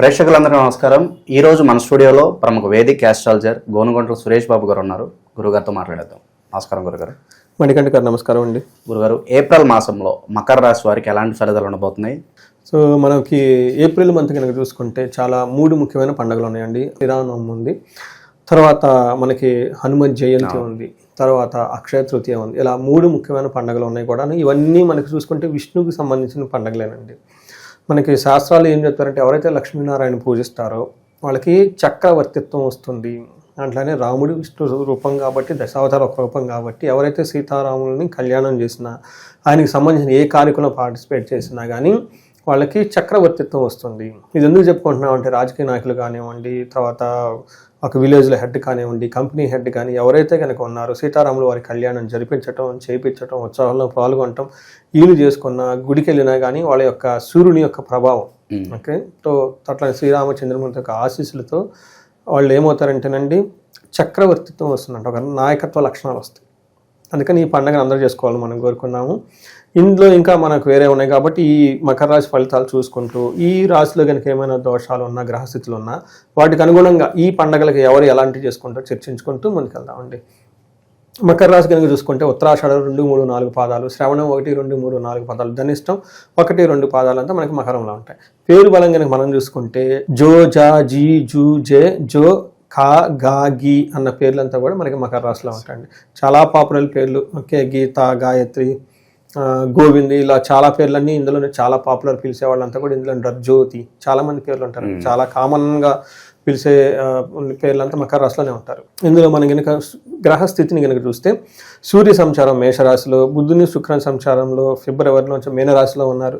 ప్రేక్షకులందరికీ నమస్కారం. ఈ రోజు మన స్టూడియోలో ప్రముఖ వేదిక్ ఆస్ట్రాలజర్ గోనుగొంట్ల సురేష్ బాబు గారు ఉన్నారు. గురుగారితో మాట్లాడేద్దాం. నమస్కారం గురుగారు. మణికంఠ గారు నమస్కారం అండి. గురుగారు ఏప్రిల్ మాసంలో మకర రాశి వారికి ఎలాంటి ఫలితాలు ఉండబోతున్నాయి? సో మనకి ఏప్రిల్ మంత్ కనుక చూసుకుంటే చాలా మూడు ముఖ్యమైన పండుగలు ఉన్నాయండి. శ్రీరామనవమి ఉంది. తర్వాత మనకి హనుమత్ జయంతి ఉంది. తర్వాత అక్షయ తృతీయ ఉంది. ఇలా మూడు ముఖ్యమైన పండుగలు ఉన్నాయి కూడా ఇవన్నీ మనకి చూసుకుంటే విష్ణువుకి సంబంధించిన పండుగలేనండి. మనకి శాస్త్రాలు ఏం చెప్తారంటే ఎవరైతే లక్ష్మీనారాయణ పూజిస్తారో వాళ్ళకి చక్రవర్తిత్వం వస్తుంది. అట్లానే రాముడు విష్ణు రూపం కాబట్టి దశావతార ఒక రూపం కాబట్టి ఎవరైతే సీతారాములని కళ్యాణం చేసినా ఆయనకి సంబంధించిన ఏ కార్యక్రమం పార్టిసిపేట్ చేసినా కానీ వాళ్ళకి చక్రవర్తిత్వం వస్తుంది. ఇది ఎందుకు చెప్పుకుంటున్నాం అంటే రాజకీయ నాయకులు కానివ్వండి తర్వాత ఒక విలేజ్లో హెడ్ కానివ్వండి కంపెనీ హెడ్ కానీ ఎవరైతే కనుక ఉన్నారో సీతారాములు వారి కళ్యాణం జరిపించటం చేయించటం ఉత్సవాల్లో పాల్గొనటం వీళ్ళు చేసుకున్న గుడికి వెళ్ళినా కానీ వాళ్ళ యొక్క సూర్యుని యొక్క ప్రభావం. ఓకే సో అట్లా శ్రీరామచంద్రమూర్తి యొక్క ఆశీస్సులతో వాళ్ళు ఏమవుతారంటేనండి చక్రవర్తిత్వం వస్తుందంట ఒక నాయకత్వ లక్షణాలు వస్తాయి. అందుకని ఈ పండుగను అందరూ చేసుకోవాలని మనం కోరుకున్నాము. ఇందులో ఇంకా మనకు వేరే ఉన్నాయి కాబట్టి ఈ మకర రాశి ఫలితాలు చూసుకుంటూ ఈ రాశిలో కనుక ఏమైనా దోషాలు ఉన్నా గ్రహస్థితులు ఉన్నా వాటికి అనుగుణంగా ఈ పండగలకు ఎవరు ఎలాంటి చేసుకుంటారో చర్చించుకుంటూ ముందుకెళ్దామండి మకర రాశి కనుక చూసుకుంటే ఉత్తరాషాఢ రెండు మూడు నాలుగు పాదాలు శ్రవణం ఒకటి రెండు మూడు నాలుగు పాదాలు ధనిష్టం ఒకటి రెండు పాదాలు అంతా మనకి మకరంలో ఉంటాయి. పేరు బలం కనుక మనం చూసుకుంటే జో జా జీ జూ జే జో ఖా గా గీ అన్న పేర్లంతా కూడా మనకి మకర రాశిలో ఉంటాయండి. చాలా పాపులర్ పేర్లు. ఓకే గీత గాయత్రి గోవింద్ ఇలా చాలా పేర్లన్నీ ఇందులోనే చాలా పాపులర్ పిలిచే వాళ్ళంతా కూడా ఇందులో ఉంటారు జ్యోతి చాలా మంది పేర్లు ఉంటారు. చాలా కామన్గా పిలిచే పేర్లంతా మకర రాశిలోనే ఉంటారు. ఇందులో మనం కనుక గ్రహ స్థితిని కనుక చూస్తే సూర్య సంచారం మేషరాశిలో బుద్ధుని శుక్ర సంచారంలో ఫిబ్రవరి నుంచి మీనరాశిలో ఉన్నారు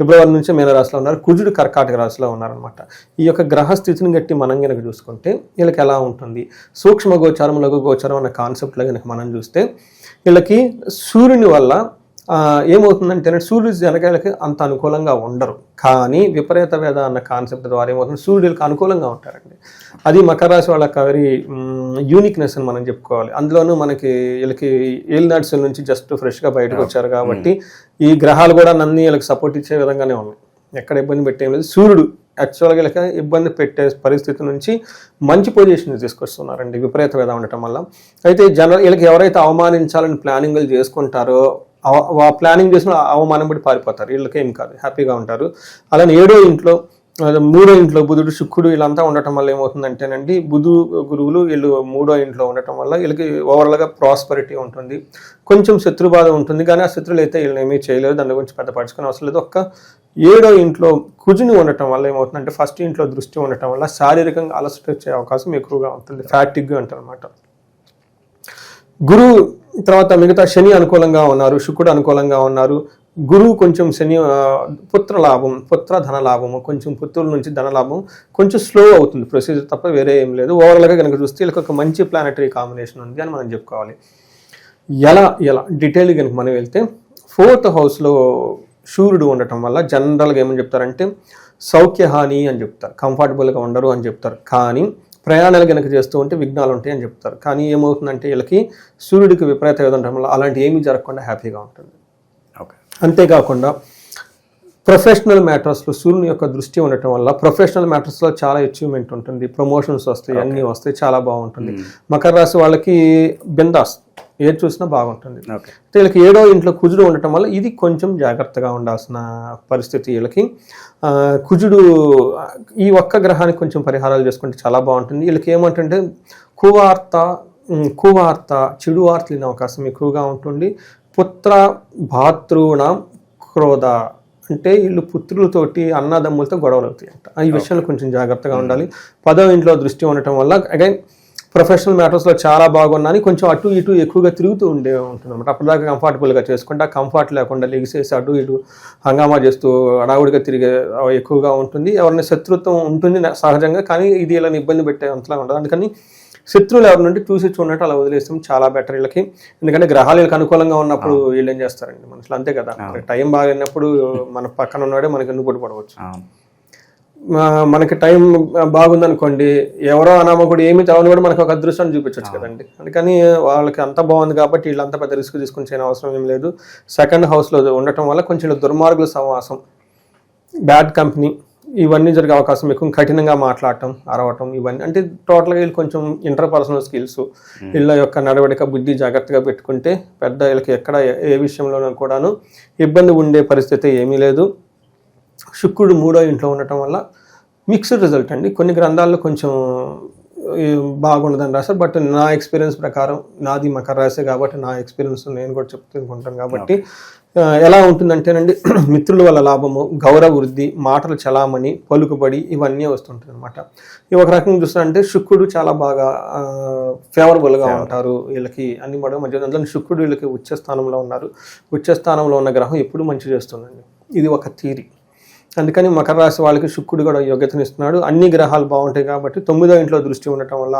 ఫిబ్రవరి నుంచి మీనరాశిలో ఉన్నారు కుజుడు కర్కాటక రాశిలో ఉన్నారనమాట ఈ యొక్క గ్రహ స్థితిని గట్టి మనం కనుక చూసుకుంటే వీళ్ళకి ఎలా ఉంటుంది? సూక్ష్మ గోచారం లఘు గోచారం అన్న కాన్సెప్ట్లో కనుక మనం చూస్తే వీళ్ళకి సూర్యుని వల్ల ఏమవుతుందంటే సూర్యుడు జనకాయలకి అంత అనుకూలంగా ఉండరు. కానీ విపరీత వేద అన్న కాన్సెప్ట్ ద్వారా ఏమవుతుంది? సూర్యుడికి అనుకూలంగా ఉంటారండి. అది మకర రాశి వాళ్ళకి వెరీ యూనిక్నెస్ అని మనం చెప్పుకోవాలి. అందులోనూ మనకి వీళ్ళకి ఏలినాడ్స్ నుంచి జస్ట్ ఫ్రెష్గా బయటకు వచ్చారు కాబట్టి ఈ గ్రహాలు కూడా నన్ను వీళ్ళకి సపోర్ట్ ఇచ్చే విధంగానే ఉన్నాయి. ఎక్కడ ఇబ్బంది పెట్టేం లేదు. సూర్యుడు యాక్చువల్గా వీళ్ళకి ఇబ్బంది పెట్టే పరిస్థితి నుంచి మంచి పొజిషన్ తీసుకొస్తున్నారండి. విపరీత వేద ఉండటం వల్ల. అయితే జన వీళ్ళకి ఎవరైతే అవమానించాలని ప్లానింగ్లు చేసుకుంటారో ప్లానింగ్ చేసిన అవమానం పడి పారిపోతారు. వీళ్ళకి ఏం కాదు. హ్యాపీగా ఉంటారు. అలానే ఏడో ఇంట్లో మూడో ఇంట్లో బుధుడు శుక్రుడు వీళ్ళంతా ఉండటం వల్ల ఏమవుతుందంటేనండి బుధు గురువులు వీళ్ళు మూడో ఇంట్లో ఉండటం వల్ల వీళ్ళకి ఓవరాల్గా ప్రాస్పరిటీ ఉంటుంది. కొంచెం శత్రుబాధ ఉంటుంది. కానీ ఆ శత్రులు అయితే వీళ్ళని ఏమీ చేయలేదు. దాని గురించి పెద్ద పడుచుకునే అవసరం లేదు. ఒక్క ఏడో ఇంట్లో కుజుని ఉండటం వల్ల ఏమవుతుందంటే ఫస్ట్ ఇంట్లో దృష్టి ఉండటం వల్ల శారీరకంగా అలసట వచ్చే అవకాశం ఎక్కువగా ఉంటుంది. ఫ్యాటిక్గా ఉంటుంది అనమాట గురువు తర్వాత మిగతా శని అనుకూలంగా ఉన్నారు శుక్రుడు అనుకూలంగా ఉన్నారు. గురువు కొంచెం శని పుత్ర లాభం పుత్ర ధన లాభము కొంచెం పుత్రుల నుంచి ధన లాభం కొంచెం స్లో అవుతుంది. ప్రొసీజర్ తప్ప వేరే ఏం లేదు. ఓవరాల్గా కనుక చూస్తే వీళ్ళకి ఒక మంచి ప్లానటరీ కాంబినేషన్ ఉంది అని మనం చెప్పుకోవాలి. ఎలా ఎలా? డీటెయిల్ కనుక మనం వెళ్తే ఫోర్త్ హౌస్లో సూర్యుడు ఉండటం వల్ల జనరల్గా ఏమని చెప్తారంటే సౌఖ్యహాని అని చెప్తారు. కంఫర్టబుల్గా ఉండరు అని చెప్తారు. కానీ ప్రయాణాలు కనుక చేస్తూ ఉంటే విఘ్నాలు ఉంటాయి అని చెప్తారు. కానీ ఏమవుతుందంటే వీళ్ళకి సూర్యుడికి విపరీత ఉండటం వల్ల అలాంటి ఏమీ జరగకుండా హ్యాపీగా ఉంటుంది. ఓకే. అంతేకాకుండా ప్రొఫెషనల్ మ్యాటర్స్లో సూర్యుని యొక్క దృష్టి ఉండటం వల్ల ప్రొఫెషనల్ మ్యాటర్స్లో చాలా అచీవ్మెంట్ ఉంటుంది. ప్రమోషన్స్ వస్తాయి అన్నీ వస్తాయి చాలా బాగుంటుంది. మకర రాశి వాళ్ళకి బిందాస్. ఏది చూసినా బాగుంటుంది. వీళ్ళకి ఏడో ఇంట్లో కుజుడు ఉండటం వల్ల ఇది కొంచెం జాగ్రత్తగా ఉండాల్సిన పరిస్థితి వీళ్ళకి. కుజుడు ఈ ఒక్క గ్రహానికి కొంచెం పరిహారాలు చేసుకుంటే చాలా బాగుంటుంది. వీళ్ళకి ఏమంటుంటే కువార్త కువార్త చెడు వార్తలు వినే అవకాశం ఎక్కువగా ఉంటుంది. పుత్ర భాతృణం క్రోధ. అంటే వీళ్ళు పుత్రులతోటి అన్నదమ్ములతో గొడవలు అవుతాయి అంట ఈ విషయంలో కొంచెం జాగ్రత్తగా ఉండాలి. పదో ఇంట్లో దృష్టి ఉండటం వల్ల అగైన్ ప్రొఫెషనల్ మ్యాటర్స్లో చాలా బాగున్నాను కొంచెం అటు ఇటు ఎక్కువగా తిరుగుతూ ఉండే ఉంటుంది అనమాట అప్పటిదాకా కంఫర్టబుల్గా చేసుకుంటే ఆ కంఫర్ట్ లేకుండా లెగిసేసి అటు ఇటు హంగామా చేస్తూ అడావుడిగా తిరిగే ఎక్కువగా ఉంటుంది. ఎవరైనా శత్రుత్వం ఉంటుంది సహజంగా కానీ ఇది ఇలా ఇబ్బంది పెట్టే అంతలా ఉండదు. అందుకని శత్రువులు ఎవరి నుండి చూసి చూడనట్టు అలా వదిలేస్తాం. చాలా బెటర్ వీళ్ళకి. ఎందుకంటే గ్రహాలు వీళ్ళకి అనుకూలంగా ఉన్నప్పుడు వీళ్ళు ఏం చేస్తారండి మనుషులు? అంతే కదా. టైం బాగానప్పుడు మన పక్కన ఉన్నాడే మనకి ఎందుకు పడవచ్చు మనకి టైం బాగుందనుకోండి ఎవరో అనామకుడు ఏమి తెవని కూడా మనకు ఒక అదృష్టాన్ని చూపించవచ్చు కదండి. అందుకని వాళ్ళకి అంత బాగుంది కాబట్టి వీళ్ళంతా పెద్ద రిస్క్ తీసుకుని చేయని అవసరం ఏం లేదు. సెకండ్ హౌస్లో ఉండటం వల్ల కొంచెం దుర్మార్గుల సమాసం బ్యాడ్ కంపెనీ ఇవన్నీ జరిగే అవకాశం ఎక్కువ. కఠినంగా మాట్లాడటం అరవటం ఇవన్నీ. అంటే టోటల్గా వీళ్ళు కొంచెం ఇంటర్పర్సనల్ స్కిల్స్ వీళ్ళ యొక్క నడవడిక బుద్ధి జాగ్రత్తగా పెట్టుకుంటే పెద్ద వీళ్ళకి ఎక్కడ ఏ విషయంలోనూ కూడాను ఇబ్బంది ఉండే పరిస్థితి ఏమీ లేదు. శుక్రుడు మూడో ఇంట్లో ఉండటం వల్ల మిక్స్డ్ రిజల్ట్ అండి. కొన్ని గ్రంథాల్లో కొంచెం బాగుండదని రాశారు. బట్ నా ఎక్స్పీరియన్స్ ప్రకారం నాది మకర రాశి కాబట్టి నా ఎక్స్పీరియన్స్ నేను కూడా చెప్తుంటాను కాబట్టి ఎలా ఉంటుందంటేనండి మిత్రుల వల్ల లాభము గౌరవ వృద్ధి మాటలు చలామణి పలుకుబడి ఇవన్నీ వస్తుంటుంది అనమాట ఈ ఒక రకంగా చూస్తారంటే శుక్రుడు చాలా బాగా ఫేవరబుల్గా ఉంటారు. వీళ్ళకి అన్ని కూడా మంచి అందులో శుక్రుడు వీళ్ళకి ఉచ్చ స్థానంలో ఉన్నారు. ఉచ్చ స్థానంలో ఉన్న గ్రహం ఎప్పుడు మంచి చేస్తుందండి. ఇది ఒక థీరీ అందుకని మకర రాశి వాళ్ళకి శుక్రుడు కూడా యోగ్యతనిస్తున్నాడు అన్ని గ్రహాలు బాగుంటాయి కాబట్టి తొమ్మిదో ఇంట్లో దృష్టి ఉండటం వల్ల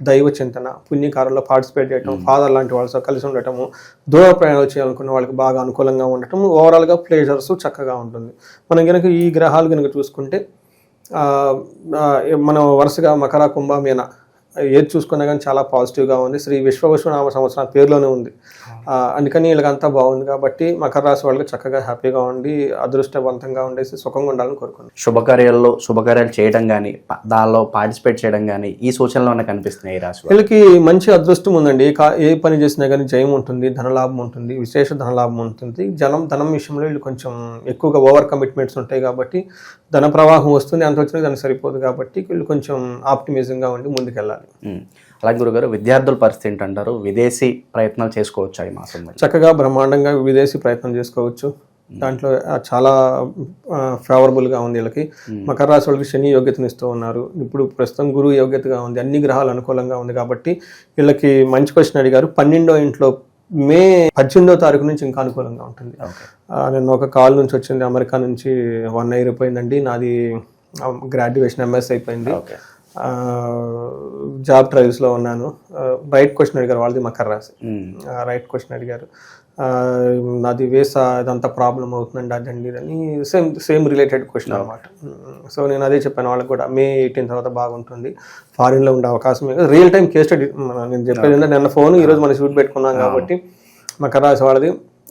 దైవ చింతన పుణ్యకారంలో పార్టిసిపేట్ చేయటం ఫాదర్ లాంటి వాళ్ళతో కలిసి ఉండటము దూర ప్రయాణాలు చేయాలనుకున్న వాళ్ళకి బాగా అనుకూలంగా ఉండటం ఓవరాల్గా ప్లేజర్స్ చక్కగా ఉంటుంది. మనం కనుక ఈ గ్రహాలు కనుక చూసుకుంటే మనం వరుసగా మకర కుంభ మీన ఏది చూసుకున్నా కానీ చాలా పాజిటివ్గా ఉంది. శ్రీ విశ్వవసునామ సంవత్సరం పేరులోనే ఉంది. అందుకని వీళ్ళకంతా బాగుంది కాబట్టి మకర రాశి వాళ్ళకి చక్కగా హ్యాపీగా ఉండి అదృష్టవంతంగా ఉండేసి సుఖంగా ఉండాలని కోరుకున్నాను శుభకార్యాల్లో శుభకార్యాలు చేయడం కానీ దానిలో పార్టిసిపేట్ చేయడం కానీ ఈ సూచనలోనే కనిపిస్తున్నాయి ఈ రాశి. వీళ్ళకి. మంచి అదృష్టం ఉందండి. ఏ పని చేసినా కానీ జయం ఉంటుంది ధనలాభం ఉంటుంది విశేష ధనలాభం ఉంటుంది. జనం ధనం విషయంలో వీళ్ళు కొంచెం ఎక్కువగా ఓవర్ కమిట్మెంట్స్ ఉంటాయి కాబట్టి ధన ప్రవాహం వస్తుంది అంత వచ్చినా దానికి సరిపోదు కాబట్టి వీళ్ళు కొంచెం ఆప్టిమిజంగా ఉండి ముందుకెళ్ళాలి. అలాగే గురుగారు విద్యార్థుల పరిస్థితి ఏంటంటారు? విదేశీ ప్రయత్నాలు చేసుకోవచ్చా ఈ మాసంలో చక్కగా బ్రహ్మాండంగా విదేశీ ప్రయత్నం చేసుకోవచ్చు. దాంట్లో చాలా ఫేవరబుల్గా ఉంది వీళ్ళకి. మకర రాశి వాళ్ళకి శని యోగ్యతనిస్తూ ఉన్నారు. ఇప్పుడు ప్రస్తుతం గురువు యోగ్యతగా ఉంది అన్ని గ్రహాలు అనుకూలంగా ఉంది కాబట్టి వీళ్ళకి మంచి క్వశ్చన్ అడిగారు. పన్నెండో ఇంట్లో మే పద్దెనిమిదో తారీఖు నుంచి ఇంకా అనుకూలంగా ఉంటుంది. నేను ఒక కాల్ నుంచి వచ్చింది. అమెరికా నుంచి వన్ ఇయర్ అయిపోయిందండి. నాది గ్రాడ్యుయేషన్ ఎంఎస్ అయిపోయింది. జాబ్ ట్రయల్స్లో ఉన్నాను. రైట్ క్వశ్చన్ అడిగారు వాళ్ళది మకర రాశి ఉమ్. ఆ, రైట్ క్వశ్చన్ అడిగారు నాది వేసా ఇదంతా ప్రాబ్లం అవుతుందండి అదండి అని సేమ్ సేమ్ రిలేటెడ్ క్వశ్చన్ అనమాట సో నేను అదే చెప్పాను వాళ్ళకి కూడా మే ఎయిటీన్ తర్వాత బాగుంటుంది. ఫారిన్లో ఉండే అవకాశం రియల్ టైం కేస్ స్టడీ నేను చెప్పేది ఏంటంటే నిన్న ఫోన్ ఈరోజు మనం షూట్ పెట్టుకున్నాం కాబట్టి మకర రాశి వాళ్ళది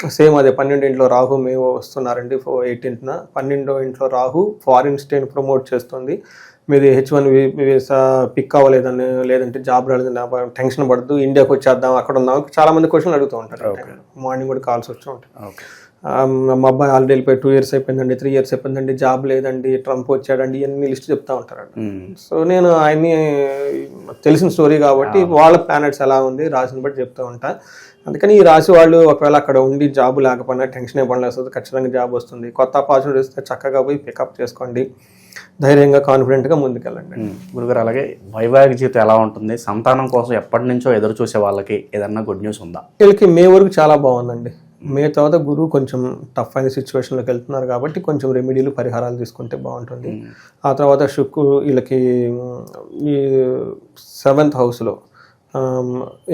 సేమ్ అదే పన్నెండు ఇంట్లో రాహు మేము వస్తున్నారండి ఎయిటీన్త్న పన్నెండో ఇంట్లో రాహు ఫారిన్ స్టేని ప్రమోట్ చేస్తుంది. మీది హెచ్ వన్ వీసా పిక్ అవ్వలేదని లేదంటే జాబ్ రాలేదని టెన్షన్ పడద్దు ఇండియాకి వచ్చేద్దాం అక్కడ ఉందాం చాలా మంది క్వశ్చన్లు అడుగుతూ ఉంటారు. మార్నింగ్ కూడా కాల్స్ వస్తూ ఉంటాయి. మా అబ్బాయి ఆల్రెడీ వెళ్ళిపోయి టూ ఇయర్స్ అయిపోయిందండి త్రీ ఇయర్స్ అయిపోయిందండి జాబ్ లేదండి ట్రంప్ వచ్చాడండి ఇవన్నీ లిస్ట్ చెప్తా ఉంటారండి. ఉమ్. సో నేను ఆయన్ని తెలిసిన స్టోరీ కాబట్టి వాళ్ళ ప్లానెట్స్ ఎలా ఉంది రాసిని బట్టి చెప్తూ ఉంటా. అందుకని ఈ రాశి వాళ్ళు ఒకవేళ అక్కడ ఉండి జాబ్ లేకపోయినా టెన్షన్ ఇవ్వడం వస్తుంది ఖచ్చితంగా జాబ్ వస్తుంది. కొత్త ఆపర్చునిటీ ఇస్తే చక్కగా పోయి పికప్ చేసుకోండి. ధైర్యంగా కాన్ఫిడెంట్గా ముందుకెళ్ళండి. గురుగారు అలాగే వైవాహిక జీవితం ఎలా ఉంటుంది? సంతానం కోసం ఎప్పటి నుంచో ఎదురు చూసే వాళ్ళకి ఏదన్నా గుడ్ న్యూస్ ఉందా? వీళ్ళకి మే వరకు చాలా బాగుందండి. మే తర్వాత గురువు కొంచెం టఫ్ అయిన సిచ్యువేషన్లోకి వెళ్తున్నారు కాబట్టి కొంచెం రెమెడీలు పరిహారాలు తీసుకుంటే బాగుంటుంది. ఆ తర్వాత శుక్రు వీళ్ళకి ఈ సెవెంత్ హౌస్లో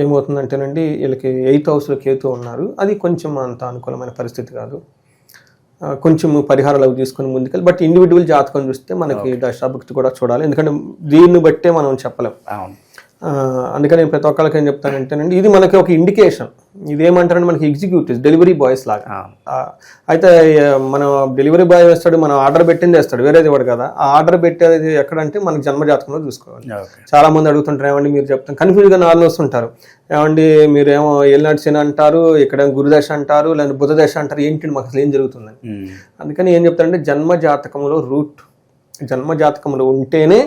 ఏమవుతుందంటేనండి వీళ్ళకి ఎయిత్ హౌస్లో కేతు ఉన్నారు. అది కొంచెం అంత అనుకూలమైన పరిస్థితి కాదు. కొంచెం పరిహారాలు అవి తీసుకొని ముందుకెళ్ళి బట్ ఇండివిజువల్ జాతకం చూస్తే మనకి దశాభక్తి కూడా చూడాలి. ఎందుకంటే దీన్ని బట్టే మనం చెప్పలేం. అవును. అందుకని నేను ప్రతి ఒక్కరికి ఏం చెప్తానంటేనండి ఇది మనకి ఒక ఇండికేషన్ ఇది ఏమంటారంటే మనకి ఎగ్జిక్యూటివ్స్ డెలివరీ బాయ్స్ లాగా. అయితే మనం డెలివరీ బాయ్ వేస్తాడు మనం ఆర్డర్ పెట్టింది వేస్తాడు వేరేది ఇవ్వడు కదా ఆ ఆర్డర్ పెట్టేది ఎక్కడంటే మనకి జన్మజాతకంలో చూసుకోవాలి. చాలా మంది అడుగుతుంటారు ఏమండి మీరు చెప్తాం కన్ఫ్యూజ్గా నాలుగు వస్తుంటారు ఏమండి మీరేమో ఏలినాటి శని అంటారు ఇక్కడ గురుదశ అంటారు లేదా బుధదశ అంటారు ఏంటి మాకు అసలు ఏం జరుగుతుందని. అందుకని ఏం చెప్తారంటే జన్మ జాతకంలో రూట్ జన్మ జాతకంలో ఉంటేనే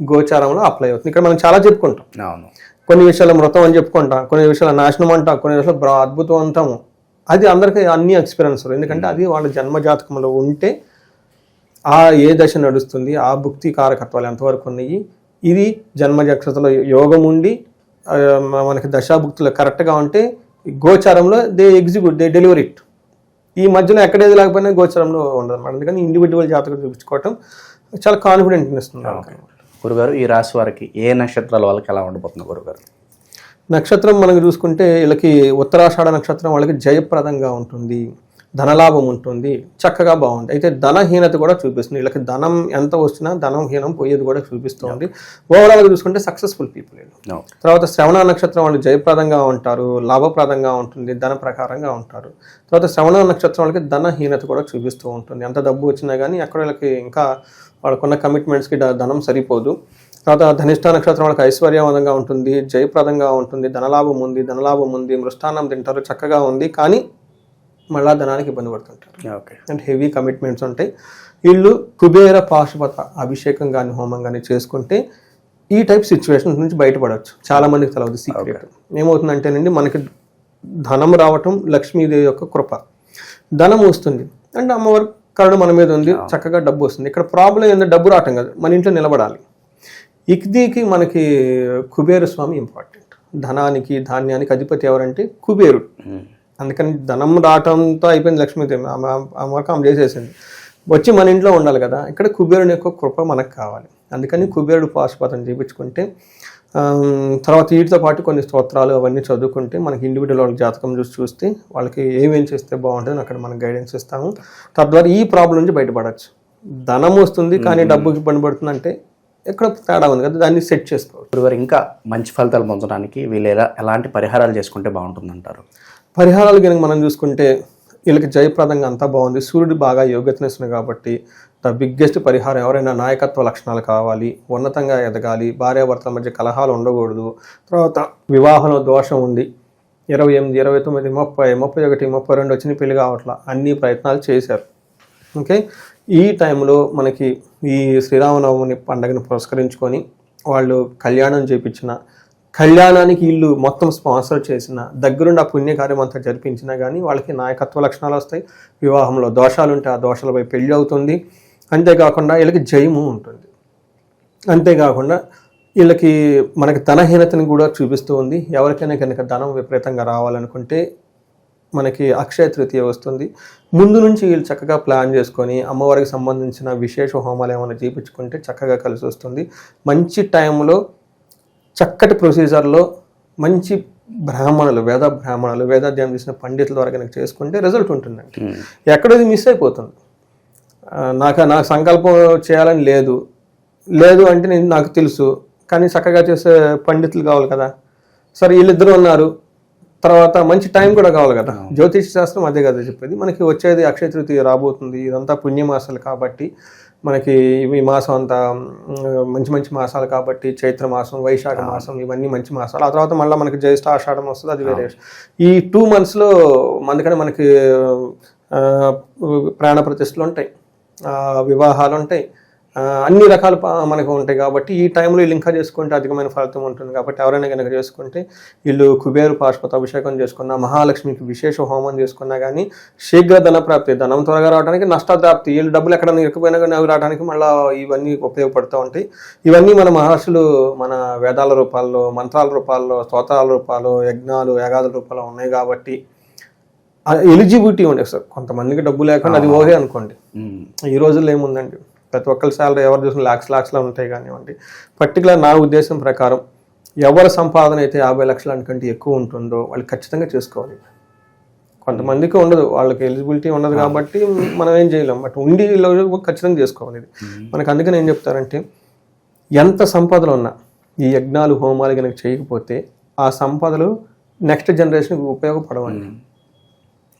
గోచారంలో అప్లై అవుతుంది. ఇక్కడ మనం చాలా చెప్పుకుంటాం. అవును. కొన్ని విషయాలు మృతం అని చెప్పుకుంటాం కొన్ని విషయాలు నాశనం అంటాం కొన్ని విషయాలు బ్ర- అద్భుతం అంటాము అది అందరికీ అన్ని ఎక్స్పీరియన్స్ ఎందుకంటే అది వాళ్ళ జన్మ జాతకంలో ఉంటే ఆ ఏ దశ నడుస్తుంది ఆ భుక్తి కారకత్వాలు ఎంతవరకు ఉన్నాయి ఇది జన్మ జాతకలో యోగం ఉండి మనకి దశాభుక్తులు కరెక్ట్గా ఉంటే గోచారంలో they execute they delivery it ఈ మధ్యలో ఎక్కడేది లేకపోయినా గోచరంలో ఉండదు అన్నమాట అందుకని ఇండివిజువల్ జాతకం చూపించుకోవటం చాలా కాన్ఫిడెంట్ ఇస్తుంది. గురుగారు ఈ రాశి వారికి ఏ నక్షత్రాల వాళ్ళకి ఎలా ఉండబోతుంది గురుగారు? నక్షత్రం మనం చూసుకుంటే వీళ్ళకి ఉత్తరాషాఢ నక్షత్రం వాళ్ళకి జయప్రదంగా ఉంటుంది. ధనలాభం ఉంటుంది చక్కగా బాగుంది అయితే ధనహీనత కూడా చూపిస్తుంది. వీళ్ళకి ధనం ఎంత వచ్చినా ధనం హీనం పోయేది కూడా చూపిస్తుంది. ఓవరాల్గా చూసుకుంటే సక్సెస్ఫుల్ పీపుల్ వీళ్ళు. తర్వాత శ్రవణ నక్షత్రం వాళ్ళు జయప్రదంగా ఉంటారు లాభప్రదంగా ఉంటుంది ధన ప్రకారంగా ఉంటారు. తర్వాత శ్రవణ నక్షత్రం వాళ్ళకి ధనహీనత కూడా చూపిస్తూ ఉంటుంది. ఎంత డబ్బు వచ్చినా కానీ అక్కడ వీళ్ళకి ఇంకా వాళ్ళకున్న కమిట్మెంట్స్కి ధనం సరిపోదు. తర్వాత ధనిష్ట నక్షత్రం వాళ్ళకి ఐశ్వర్యవంతంగా ఉంటుంది జయప్రదంగా ఉంటుంది ధనలాభం ఉంది ధనలాభం ఉంది మృష్టాన్నం తింటారు చక్కగా ఉంది. కానీ మళ్ళా ధనానికి ఇబ్బంది పడుతుంటారు. ఓకే అండ్ హెవీ కమిట్మెంట్స్ ఉంటాయి. వీళ్ళు కుబేర పాశుపత అభిషేకం కానీ హోమం కానీ చేసుకుంటే ఈ టైప్ సిచ్యువేషన్ నుంచి బయటపడవచ్చు. చాలా మందికి తెలవదు సీక్రెట్ ఏమవుతుందంటేనండి మనకి ధనం రావటం లక్ష్మీదేవి యొక్క కృప. ధనం వస్తుంది. అంటే అమ్మవారి కరుణ మన మీద ఉంది చక్కగా డబ్బు వస్తుంది. ఇక్కడ ప్రాబ్లం ఏంటంటే డబ్బు రావటం కాదు. మన ఇంట్లో నిలబడాలి. ఇక్దీకి మనకి కుబేర స్వామి ఇంపార్టెంట్ ధనానికి ధాన్యానికి అధిపతి ఎవరంటే కుబేరుడు. అందుకని ధనం రావటంతో అయిపోయింది లక్ష్మీదేవి. ఆమె వరకు ఆమె చేసేసింది. వచ్చి మన ఇంట్లో ఉండాలి కదా ఇక్కడ కుబేరుని యొక్క కృప మనకు కావాలి. అందుకని కుబేరుడు పాశుపతం చేయించుకుంటే తర్వాత వీటితో పాటు కొన్ని స్తోత్రాలు అవన్నీ చదువుకుంటే మనకి ఇండివిజువల్ వాళ్ళ జాతకం చూసి చూస్తే వాళ్ళకి ఏమేం చేస్తే బాగుంటుంది అక్కడ మనం గైడెన్స్ ఇస్తాము. తద్వారా ఈ ప్రాబ్లం నుంచి బయటపడవచ్చు ధనం వస్తుంది కానీ డబ్బుకి ఇబ్బంది పడుతుంది అంటే ఎక్కడ తేడా ఉంది కదా దాన్ని సెట్ చేసుకోవాలి గురుగారు ఇంకా మంచి ఫలితాలు పొందడానికి వీళ్ళు ఎలా ఎలాంటి పరిహారాలు చేసుకుంటే బాగుంటుందంటారు? పరిహారాలు కనుక మనం చూసుకుంటే వీళ్ళకి జయప్రదంగా అంతా బాగుంది. సూర్యుడు బాగా యోగ్యతనిస్తుంది కాబట్టి ద బిగ్గెస్ట్ పరిహారం ఎవరైనా నాయకత్వ లక్షణాలు కావాలి ఉన్నతంగా ఎదగాలి భార్యాభర్తల మధ్య కలహాలు ఉండకూడదు తర్వాత వివాహంలో దోషం ఉంది. ఇరవై ఎనిమిది ఇరవై తొమ్మిది ముప్పై ముప్పై ఒకటి ముప్పై రెండు వచ్చిన పెళ్ళి కావట్ల. అన్ని ప్రయత్నాలు చేశారు. ఓకే? ఈ టైంలో మనకి ఈ శ్రీరామనవమిని పండుగను పురస్కరించుకొని వాళ్ళు కళ్యాణం చేపించిన కళ్యాణానికి వీళ్ళు మొత్తం స్పాన్సర్ చేసిన దగ్గరుండి ఆ పుణ్యకార్యం అంతా జరిపించినా కానీ వాళ్ళకి నాయకత్వ లక్షణాలు వస్తాయి. వివాహంలో దోషాలు ఉంటే ఆ దోషాలపై పెళ్ళి అవుతుంది. అంతేకాకుండా వీళ్ళకి జయము ఉంటుంది. అంతేకాకుండా వీళ్ళకి మనకి ధనహీనతని కూడా చూపిస్తూ ఉంది. ఎవరికైనా కనుక ధనం విపరీతంగా రావాలనుకుంటే మనకి అక్షయ తృతీయ వస్తుంది. ముందు నుంచి వీళ్ళు చక్కగా ప్లాన్ చేసుకొని అమ్మవారికి సంబంధించిన విశేష హోమాలు ఏమైనా చేయించుకుంటే చక్కగా కలిసి వస్తుంది. మంచి టైంలో చక్కటి ప్రొసీజర్లో మంచి బ్రాహ్మణులు వేద బ్రాహ్మణులు వేదాధ్యాయం చేసిన పండితుల ద్వారా కనుక చేసుకుంటే రిజల్ట్ ఉంటుందండి. ఎక్కడో ఇది మిస్ అయిపోతుంది. నాకు నాకు సంకల్పం చేయాలని లేదు. లేదు అంటే నేను నాకు తెలుసు. కానీ చక్కగా చేసే పండితులు కావాలి కదా. సరే వీళ్ళిద్దరూ ఉన్నారు. తర్వాత మంచి టైం కూడా కావాలి కదా. జ్యోతిష్ శాస్త్రం అదే కదా చెప్పేది. మనకి వచ్చేది అక్షయ తృతీయ రాబోతుంది. ఇదంతా పుణ్యమాసాలు కాబట్టి మనకి ఈ మాసం అంతా మంచి మంచి మాసాలు కాబట్టి చైత్ర మాసం వైశాఖ మాసం ఇవన్నీ మంచి మాసాలు. ఆ తర్వాత మళ్ళీ మనకి జ్యేష్ఠ ఆషాఢం వస్తుంది అది వేరే. ఈ టూ మంత్స్లో అందుకని మనకి ప్రాణ ప్రతిష్టలు ఉంటాయి. వివాహాలు ఉంటాయి. అన్ని రకాల మనకు ఉంటాయి కాబట్టి ఈ టైంలో వీళ్ళు ఇంకా చేసుకుంటే అధికమైన ఫలితం ఉంటుంది కాబట్టి ఎవరైనా కనుక చేసుకుంటే వీళ్ళు కుబేరు పాశుపత అభిషేకం చేసుకున్నా మహాలక్ష్మికి విశేష హోమం చేసుకున్నా కానీ శీఘ్ర ధన ప్రాప్తి ధనం త్వరగా రావడానికి నష్టప్రాప్తి వీళ్ళు డబ్బులు ఎక్కడ ఇరుక్కుపోయినా కానీ అవి రావడానికి మళ్ళీ ఇవన్నీ ఉపయోగపడుతూ ఉంటాయి. ఇవన్నీ మన మహర్షులు మన వేదాల రూపాల్లో మంత్రాల రూపాల్లో స్తోత్రాల రూపాల్లో యజ్ఞాలు యాగాదుల రూపాల్లో ఉన్నాయి కాబట్టి ఎలిజిబిలిటీ ఉండే సార్. కొంతమందికి డబ్బు లేకుండా అది ఓకే అనుకోండి. ఈ రోజుల్లో ఏముందండి? ప్రతి ఒక్కరి శాలరీ ఎవరు చూసిన లాక్స్ లాక్స్లో ఉంటాయి కానివ్వండి. పర్టికులర్ నా ఉద్దేశం ప్రకారం ఎవరి సంపాదన అయితే యాభై లక్షల కంటే ఎక్కువ ఉంటుందో వాళ్ళు ఖచ్చితంగా చేసుకోవాలి. కొంతమందికి ఉండదు వాళ్ళకి ఎలిజిబిలిటీ ఉండదు కాబట్టి మనం ఏం చేయలేం. బట్ ఉండి ఖచ్చితంగా చేసుకోవాలి ఇది. మనకు అందుకని ఏం చెప్తారంటే ఎంత సంపదలు ఉన్నా ఈ యజ్ఞాలు హోమాలు కనుక చేయకపోతే ఆ సంపదలు నెక్స్ట్ జనరేషన్కి ఉపయోగపడవండి.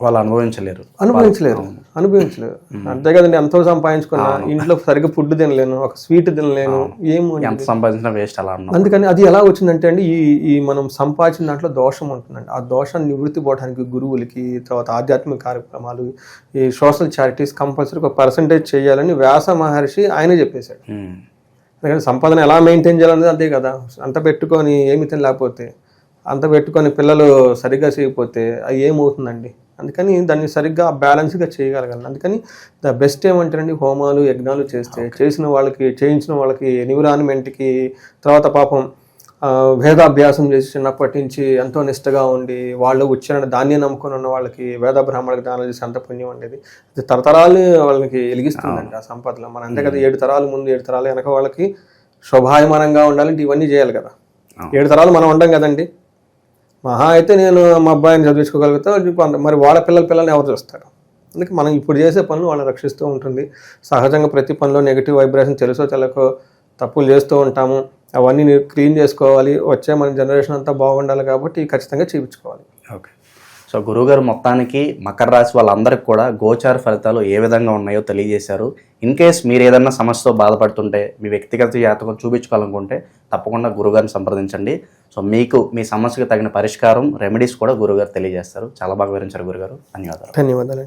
వాళ్ళు అనుభవించలేరు. అనుభవించలేరు. అనుభవించలేరు. అంతే కదండి ఎంతో సంపాదించుకున్నా ఇంట్లో సరిగ్గా ఫుడ్ తినలేను ఒక స్వీట్ తినలేను ఏమో ఎంత సంపాదించిన వేస్ట్ అలా అందుకని అది ఎలా వచ్చిందంటే అండి ఈ ఈ మనం సంపాదించిన దాంట్లో దోషం ఉంటుందండి. ఆ దోషాన్ని నివృత్తి పోవడానికి గురువులకి తర్వాత ఆధ్యాత్మిక కార్యక్రమాలు ఈ సోషల్ చారిటీస్ కంపల్సరీ ఒక పర్సంటేజ్ చేయాలని వ్యాస మహర్షి ఆయనే చెప్పేశాడు. అందుకని సంపాదన ఎలా మెయింటైన్ చేయాలనేది అదే కదా. అంత పెట్టుకొని ఏమి తినలేకపోతే అంత పెట్టుకొని పిల్లలు సరిగ్గా చేయకపోతే అది ఏమవుతుందండి? అందుకని దాన్ని సరిగ్గా బ్యాలెన్స్గా చేయగలగాలి. అందుకని ద బెస్ట్ ఏమంటారండి? హోమాలు యజ్ఞాలు చేస్తే చేసిన వాళ్ళకి చేయించిన వాళ్ళకి ఎన్విరాన్మెంట్కి తర్వాత పాపం వేదాభ్యాసం చేసి చిన్నప్పటి నుంచి ఎంతో నిష్టగా ఉండి వాళ్ళు ఉచ్చారణ దాన్ని నమ్ముకొని ఉన్న వాళ్ళకి వేద బ్రాహ్మణులకు దానం చేసి అంత పుణ్యం ఉండేది అది తరతరాలు వాళ్ళకి వెలిగిస్తుందండి ఆ సంపదలో. మన అంతే కదా ఏడు తరాలు ముందు ఏడు తరాలు వెనక వాళ్ళకి శోభాయమానంగా ఉండాలంటే ఇవన్నీ చేయాలి కదా. ఏడు తరాలు మనం ఉండం కదండి. మహా అయితే నేను మా అబ్బాయిని చదివించుకోగలుగుతా మరి వాళ్ళ పిల్లల పిల్లల్ని ఎవరు చూస్తారు? అందుకే మనం ఇప్పుడు చేసే పనులు వాళ్ళని రక్షిస్తూ ఉంటుంది. సహజంగా ప్రతి పనిలో నెగిటివ్ వైబ్రేషన్ తెలుసో తెలకో తప్పులు చేస్తూ ఉంటాము. అవన్నీ క్లీన్ చేసుకోవాలి. వచ్చే మన జనరేషన్ అంతా బాగుండాలి కాబట్టి ఖచ్చితంగా చూపించుకోవాలి ఓకే. సో గురువుగారు మొత్తానికి మకర రాశి వాళ్ళందరికీ కూడా గోచార ఫలితాలు ఏ విధంగా ఉన్నాయో తెలియజేశారు. ఇన్ కేస్ మీరు ఏదైనా సమస్యతో బాధపడుతుంటే మీ వ్యక్తిగత జాతకం చూపించుకోవాలనుకుంటే తప్పకుండా గురుగారిని సంప్రదించండి. సో మీకు మీ సమస్యకు తగిన పరిష్కారం రెమెడీస్ కూడా గురుగారు తెలియజేస్తారు. చాలా బాగా వివరించారు గురుగారు. ధన్యవాదాలు. ధన్యవాదాలు.